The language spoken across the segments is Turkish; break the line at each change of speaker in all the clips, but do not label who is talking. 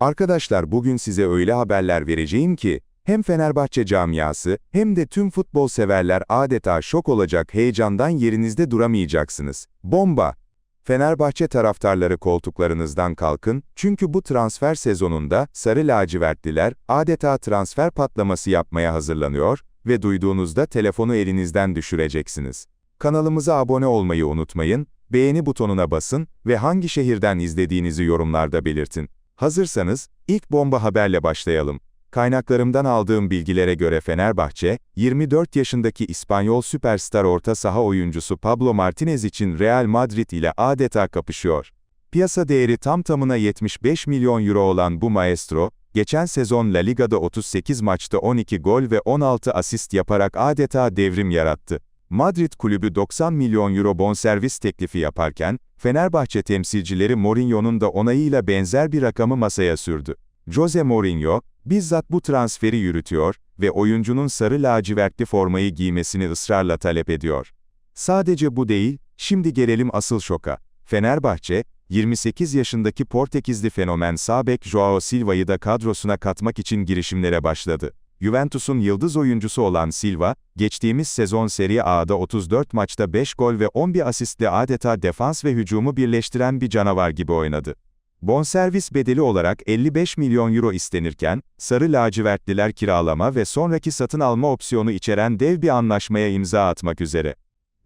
Arkadaşlar bugün size öyle haberler vereceğim ki, hem Fenerbahçe camiası hem de tüm futbol severler adeta şok olacak heyecandan yerinizde duramayacaksınız. Bomba! Fenerbahçe taraftarları koltuklarınızdan kalkın, çünkü bu transfer sezonunda Sarı Lacivertliler adeta transfer patlaması yapmaya hazırlanıyor ve duyduğunuzda telefonu elinizden düşüreceksiniz. Kanalımıza abone olmayı unutmayın, beğeni butonuna basın ve hangi şehirden izlediğinizi yorumlarda belirtin. Hazırsanız, ilk bomba haberle başlayalım. Kaynaklarımdan aldığım bilgilere göre Fenerbahçe, 24 yaşındaki İspanyol süperstar orta saha oyuncusu Pablo Martinez için Real Madrid ile adeta kapışıyor. Piyasa değeri tam tamına 75 milyon euro olan bu maestro, geçen sezon La Liga'da 38 maçta 12 gol ve 16 asist yaparak adeta devrim yarattı. Madrid kulübü 90 milyon euro bonservis teklifi yaparken, Fenerbahçe temsilcileri Mourinho'nun da onayıyla benzer bir rakamı masaya sürdü. Jose Mourinho, bizzat bu transferi yürütüyor ve oyuncunun sarı lacivertli formayı giymesini ısrarla talep ediyor. Sadece bu değil, şimdi gelelim asıl şoka. Fenerbahçe, 28 yaşındaki Portekizli fenomen Sabek Joao Silva'yı da kadrosuna katmak için girişimlere başladı. Juventus'un yıldız oyuncusu olan Silva, geçtiğimiz sezon Serie A'da 34 maçta 5 gol ve 11 asistle adeta defans ve hücumu birleştiren bir canavar gibi oynadı. Bonservis bedeli olarak 55 milyon euro istenirken, Sarı Lacivertliler kiralama ve sonraki satın alma opsiyonu içeren dev bir anlaşmaya imza atmak üzere.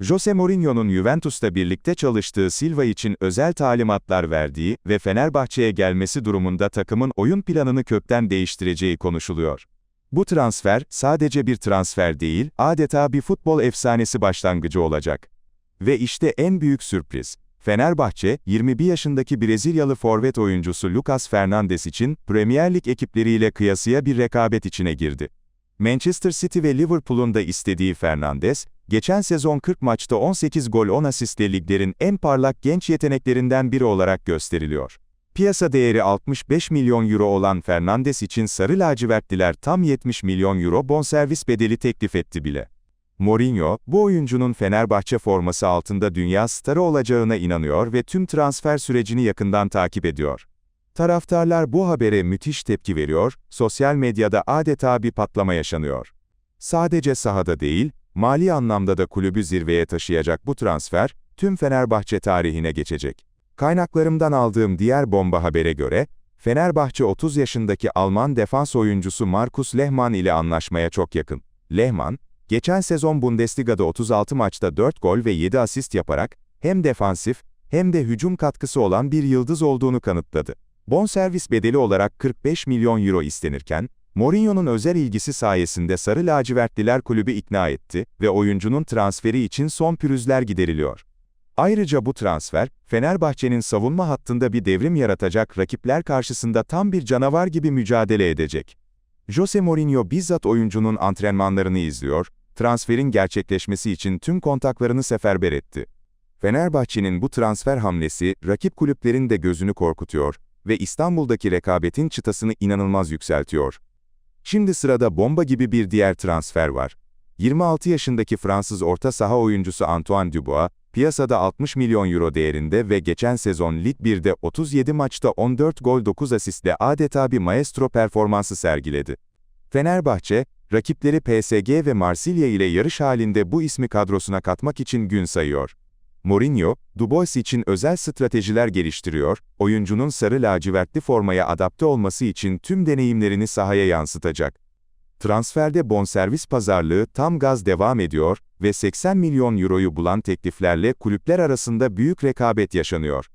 Jose Mourinho'nun Juventus'ta birlikte çalıştığı Silva için özel talimatlar verdiği ve Fenerbahçe'ye gelmesi durumunda takımın oyun planını kökten değiştireceği konuşuluyor. Bu transfer, sadece bir transfer değil, adeta bir futbol efsanesi başlangıcı olacak. Ve işte en büyük sürpriz. Fenerbahçe, 21 yaşındaki Brezilyalı forvet oyuncusu Lucas Fernandes için, Premier Lig ekipleriyle kıyasıya bir rekabet içine girdi. Manchester City ve Liverpool'un da istediği Fernandes, geçen sezon 40 maçta 18 gol 10 asistle liglerin en parlak genç yeteneklerinden biri olarak gösteriliyor. Piyasa değeri 65 milyon euro olan Fernandes için Sarı Lacivertliler tam 70 milyon euro bonservis bedeli teklif etti bile. Mourinho, bu oyuncunun Fenerbahçe forması altında dünya starı olacağına inanıyor ve tüm transfer sürecini yakından takip ediyor. Taraftarlar bu habere müthiş tepki veriyor, sosyal medyada adeta bir patlama yaşanıyor. Sadece sahada değil, mali anlamda da kulübü zirveye taşıyacak bu transfer, tüm Fenerbahçe tarihine geçecek. Kaynaklarımdan aldığım diğer bomba habere göre, Fenerbahçe 30 yaşındaki Alman defans oyuncusu Markus Lehmann ile anlaşmaya çok yakın. Lehmann, geçen sezon Bundesliga'da 36 maçta 4 gol ve 7 asist yaparak, hem defansif, hem de hücum katkısı olan bir yıldız olduğunu kanıtladı. Bonservis bedeli olarak 45 milyon euro istenirken, Mourinho'nun özel ilgisi sayesinde Sarı Lacivertliler kulübü ikna etti ve oyuncunun transferi için son pürüzler gideriliyor. Ayrıca bu transfer, Fenerbahçe'nin savunma hattında bir devrim yaratacak rakipler karşısında tam bir canavar gibi mücadele edecek. Jose Mourinho bizzat oyuncunun antrenmanlarını izliyor, transferin gerçekleşmesi için tüm kontaklarını seferber etti. Fenerbahçe'nin bu transfer hamlesi, rakip kulüplerin de gözünü korkutuyor ve İstanbul'daki rekabetin çıtasını inanılmaz yükseltiyor. Şimdi sırada bomba gibi bir diğer transfer var. 26 yaşındaki Fransız orta saha oyuncusu Antoine Dubois, piyasada 60 milyon euro değerinde ve geçen sezon Lig 1'de 37 maçta 14 gol 9 asistle adeta bir maestro performansı sergiledi. Fenerbahçe, rakipleri PSG ve Marsilya ile yarış halinde bu ismi kadrosuna katmak için gün sayıyor. Mourinho, Dubois için özel stratejiler geliştiriyor, oyuncunun sarı lacivertli formaya adapte olması için tüm deneyimlerini sahaya yansıtacak. Transferde bonservis pazarlığı tam gaz devam ediyor ve 80 milyon euroyu bulan tekliflerle kulüpler arasında büyük rekabet yaşanıyor.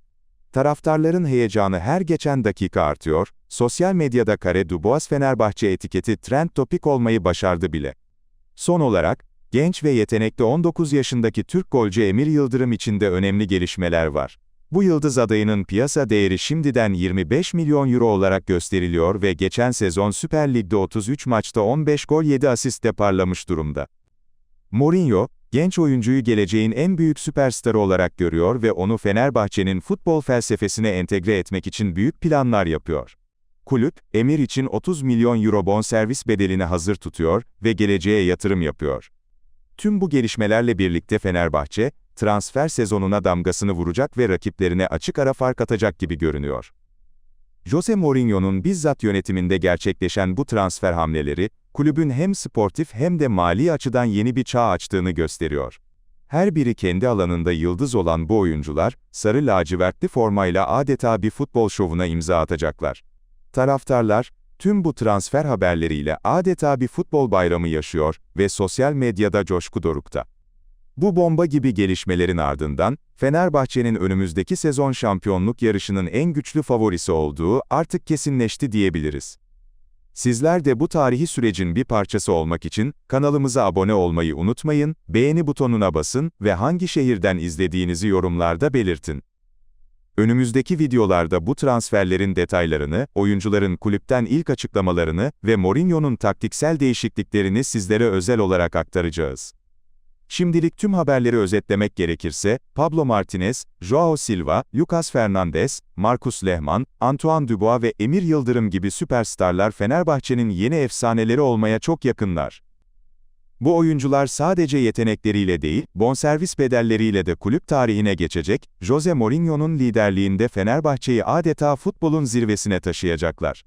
Taraftarların heyecanı her geçen dakika artıyor, sosyal medyada Kare Dubois Fenerbahçe etiketi trend topik olmayı başardı bile. Son olarak, genç ve yetenekli 19 yaşındaki Türk golcü Emir Yıldırım için de önemli gelişmeler var. Bu yıldız adayının piyasa değeri şimdiden 25 milyon euro olarak gösteriliyor ve geçen sezon Süper Lig'de 33 maçta 15 gol 7 asistle parlamış durumda. Mourinho, genç oyuncuyu geleceğin en büyük süperstarı olarak görüyor ve onu Fenerbahçe'nin futbol felsefesine entegre etmek için büyük planlar yapıyor. Kulüp, Emir için 30 milyon euro bonservis bedelini hazır tutuyor ve geleceğe yatırım yapıyor. Tüm bu gelişmelerle birlikte Fenerbahçe, transfer sezonuna damgasını vuracak ve rakiplerine açık ara fark atacak gibi görünüyor. Jose Mourinho'nun bizzat yönetiminde gerçekleşen bu transfer hamleleri, kulübün hem sportif hem de mali açıdan yeni bir çağ açtığını gösteriyor. Her biri kendi alanında yıldız olan bu oyuncular, sarı lacivertli formayla adeta bir futbol şovuna imza atacaklar. Taraftarlar, tüm bu transfer haberleriyle adeta bir futbol bayramı yaşıyor ve sosyal medyada coşku dorukta. Bu bomba gibi gelişmelerin ardından, Fenerbahçe'nin önümüzdeki sezon şampiyonluk yarışının en güçlü favorisi olduğu artık kesinleşti diyebiliriz. Sizler de bu tarihi sürecin bir parçası olmak için kanalımıza abone olmayı unutmayın, beğeni butonuna basın ve hangi şehirden izlediğinizi yorumlarda belirtin. Önümüzdeki videolarda bu transferlerin detaylarını, oyuncuların kulüpten ilk açıklamalarını ve Mourinho'nun taktiksel değişikliklerini sizlere özel olarak aktaracağız. Şimdilik tüm haberleri özetlemek gerekirse, Pablo Martinez, Joao Silva, Lucas Fernandes, Marcus Lehmann, Antoine Dubois ve Emir Yıldırım gibi süperstarlar Fenerbahçe'nin yeni efsaneleri olmaya çok yakınlar. Bu oyuncular sadece yetenekleriyle değil, bonservis bedelleriyle de kulüp tarihine geçecek, Jose Mourinho'nun liderliğinde Fenerbahçe'yi adeta futbolun zirvesine taşıyacaklar.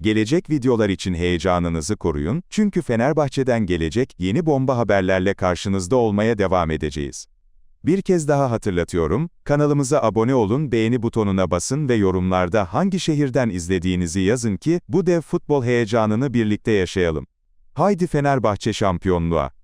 Gelecek videolar için heyecanınızı koruyun, çünkü Fenerbahçe'den gelecek yeni bomba haberlerle karşınızda olmaya devam edeceğiz. Bir kez daha hatırlatıyorum, kanalımıza abone olun, beğeni butonuna basın ve yorumlarda hangi şehirden izlediğinizi yazın ki, bu dev futbol heyecanını birlikte yaşayalım. Haydi Fenerbahçe şampiyonluğa!